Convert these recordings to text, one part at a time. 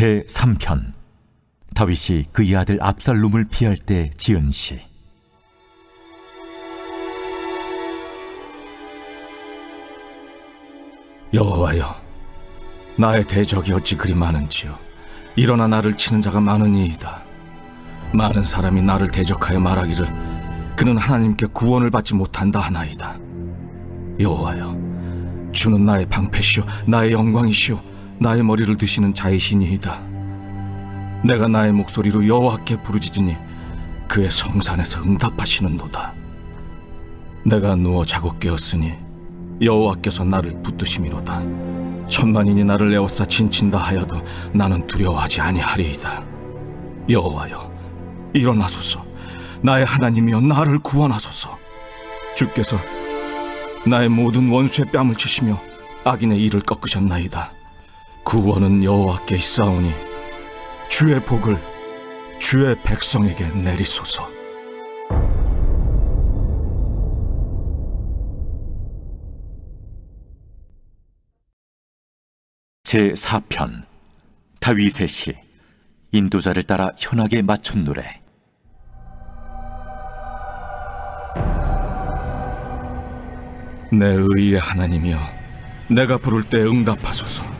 제 3편 다윗이 그의 아들 압살롬을 피할 때 지은 시 여호와여, 나의 대적이 어찌 그리 많은지요. 일어나 나를 치는 자가 많으니이다. 많은 사람이 나를 대적하여 말하기를 그는 하나님께 구원을 받지 못한다 하나이다. 여호와여, 주는 나의 방패시요 나의 영광이시요 나의 머리를 드시는 자이시니이다. 내가 나의 목소리로 여호와께 부르짖으니 그의 성산에서 응답하시는도다. 내가 누워 자고 깨었으니 여호와께서 나를 붙드심이로다. 천만인이 나를 에워싸 진친다 하여도 나는 두려워하지 아니하리이다. 여호와여, 일어나소서. 나의 하나님이여 나를 구원하소서. 주께서 나의 모든 원수의 뺨을 치시며 악인의 이를 꺾으셨나이다. 구원은 여호와께 있사오니 주의 복을 주의 백성에게 내리소서. 제 4편 다윗의 시 인도자를 따라 현악에 맞춘 노래 내 의의 하나님이여 내가 부를 때 응답하소서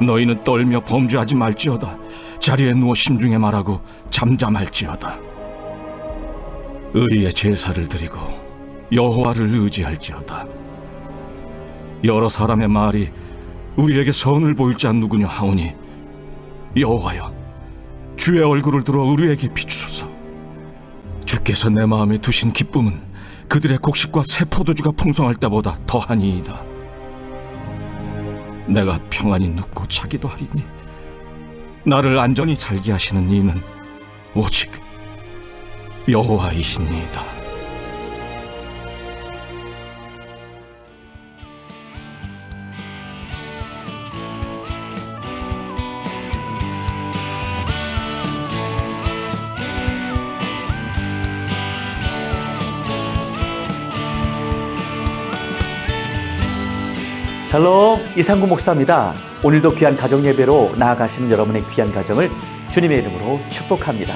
너희는 떨며 범죄하지 말지어다. 자리에 누워 심중에 말하고 잠잠할지어다. 의의 제사를 드리고 여호와를 의지할지어다. 여러 사람의 말이 우리에게 선을 보일 자 누구냐 하오니 여호와여 주의 얼굴을 들어 우리에게 비추소서. 주께서 내 마음에 두신 기쁨은 그들의 곡식과 새 포도주가 풍성할 때보다 더하니이다. 내가 평안히 눕고 자기도 하리니 나를 안전히 살게 하시는 이는 오직 여호와이시니이다. 샬롬 이상구 목사입니다. 오늘도 귀한 가정 예배로 나아가시는 여러분의 귀한 가정을 주님의 이름으로 축복합니다.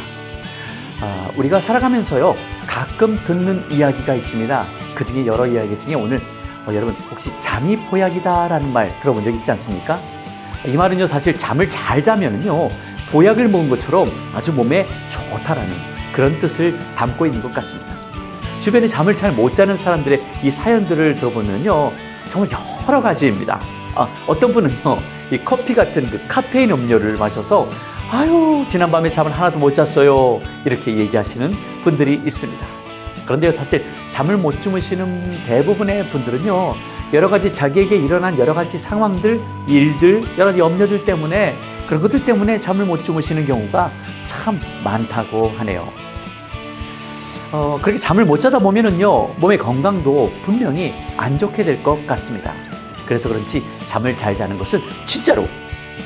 아, 우리가 살아가면서요 가끔 듣는 이야기가 있습니다. 그 중에 여러 이야기 중에 오늘 어, 여러분 혹시 잠이 보약이다라는 말 들어본 적 있지 않습니까? 이 말은요 사실 잠을 잘 자면은요 보약을 먹은 것처럼 아주 몸에 좋다라는 그런 뜻을 담고 있는 것 같습니다. 주변에 잠을 잘 못 자는 사람들의 이 사연들을 들어보면요 정말 여러 가지입니다. 아, 어떤 분은요, 이 커피 같은 그 카페인 음료를 마셔서 아유, 지난밤에 잠을 하나도 못 잤어요. 이렇게 얘기하시는 분들이 있습니다. 그런데요, 사실 잠을 못 주무시는 대부분의 분들은요, 여러 가지 자기에게 일어난 여러 가지 상황들, 일들, 여러 가지 염려들 때문에 그런 것들 때문에 잠을 못 주무시는 경우가 참 많다고 하네요. 어, 그렇게 잠을 못 자다 보면은요, 몸의 건강도 분명히 안 좋게 될 것 같습니다. 그래서 그런지 잠을 잘 자는 것은 진짜로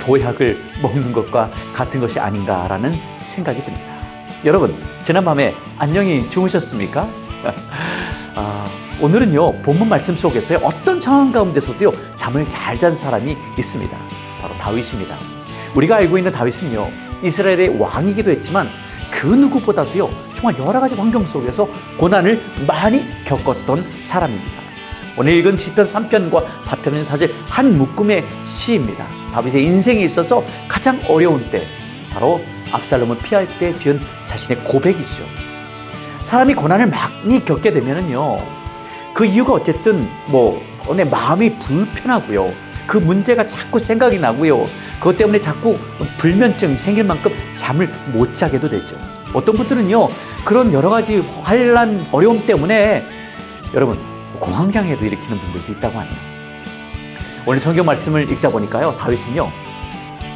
보약을 먹는 것과 같은 것이 아닌가라는 생각이 듭니다. 여러분, 지난밤에 안녕히 주무셨습니까? 아, 오늘은요, 본문 말씀 속에서의 어떤 상황 가운데서도요, 잠을 잘 잔 사람이 있습니다. 바로 다윗입니다. 우리가 알고 있는 다윗은요, 이스라엘의 왕이기도 했지만 그 누구보다도요, 정말 여러 가지 환경 속에서 고난을 많이 겪었던 사람입니다. 오늘 읽은 시편 3편과 4편은 사실 한 묶음의 시입니다. 다윗의 인생에 있어서 가장 어려운 때, 바로 압살롬을 피할 때 지은 자신의 고백이죠. 사람이 고난을 많이 겪게 되면은요, 그 이유가 어쨌든 뭐, 내 마음이 불편하고요. 그 문제가 자꾸 생각이 나고요. 그것 때문에 자꾸 불면증이 생길 만큼 잠을 못 자게도 되죠. 어떤 분들은요, 그런 여러 가지 환란, 어려움 때문에 여러분, 공황장애도 일으키는 분들도 있다고 하네요. 오늘 성경 말씀을 읽다 보니까요, 다윗은요,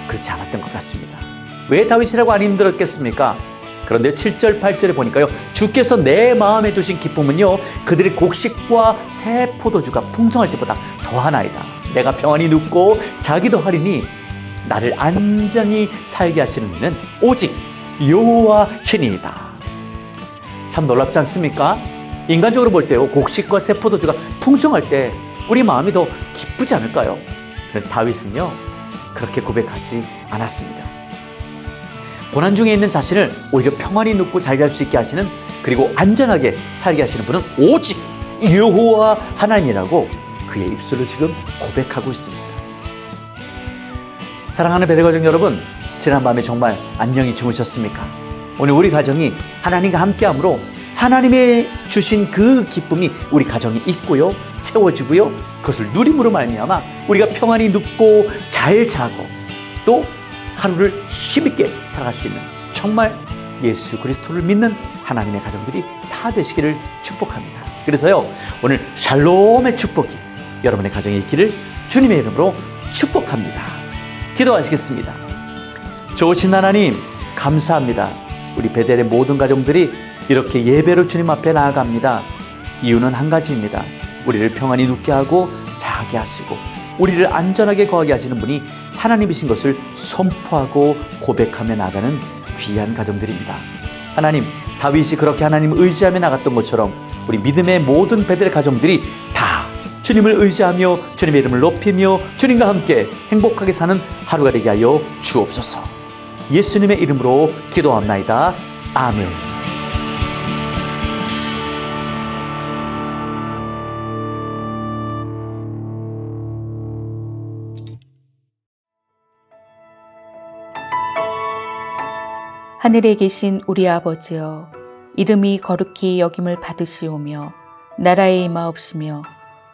그렇지 않았던 것 같습니다. 왜 다윗이라고 안 힘들었겠습니까? 그런데 7절, 8절에 보니까요, 주께서 내 마음에 두신 기쁨은요, 그들의 곡식과 새 포도주가 풍성할 때보다 더하나이다. 내가 평안히 눕고 자기도 하리니 나를 안전히 살게 하시는 이는 오직 여호와 신이다. 참 놀랍지 않습니까? 인간적으로 볼 때요, 곡식과 새 포도주가 풍성할 때 우리 마음이 더 기쁘지 않을까요? 그런데 다윗은요, 그렇게 고백하지 않았습니다. 고난 중에 있는 자신을 오히려 평안히 눕고 잘 잘 수 있게 하시는 그리고 안전하게 살게 하시는 분은 오직 여호와 하나님이라고 그의 입술로 지금 고백하고 있습니다. 사랑하는 배대가정 여러분, 지난 밤에 정말 안녕히 주무셨습니까? 오늘 우리 가정이 하나님과 함께함으로 하나님의 주신 그 기쁨이 우리 가정에 있고요, 채워지고요, 그것을 누림으로 말미암아 우리가 평안히 눕고 잘 자고 또 하루를 힘있게 살아갈 수 있는 정말 예수 그리스도를 믿는 하나님의 가정들이 다 되시기를 축복합니다. 그래서요, 오늘 샬롬의 축복이 여러분의 가정에 있기를 주님의 이름으로 축복합니다. 기도하시겠습니다. 좋으신 하나님, 감사합니다. 우리 베델의 모든 가정들이 이렇게 예배로 주님 앞에 나아갑니다. 이유는 한 가지입니다. 우리를 평안히 눕게 하고 자게 하시고 우리를 안전하게 거하게 하시는 분이 하나님이신 것을 선포하고 고백하며 나가는 귀한 가정들입니다. 하나님, 다윗이 그렇게 하나님 의지하며 나갔던 것처럼 우리 믿음의 모든 베델 가정들이 다 주님을 의지하며 주님의 이름을 높이며 주님과 함께 행복하게 사는 하루가 되게 하여 주옵소서. 예수님의 이름으로 기도합나이다. 아멘. 하늘에 계신 우리 아버지여 이름이 거룩히 여김을 받으시오며 나라의 임하옵시며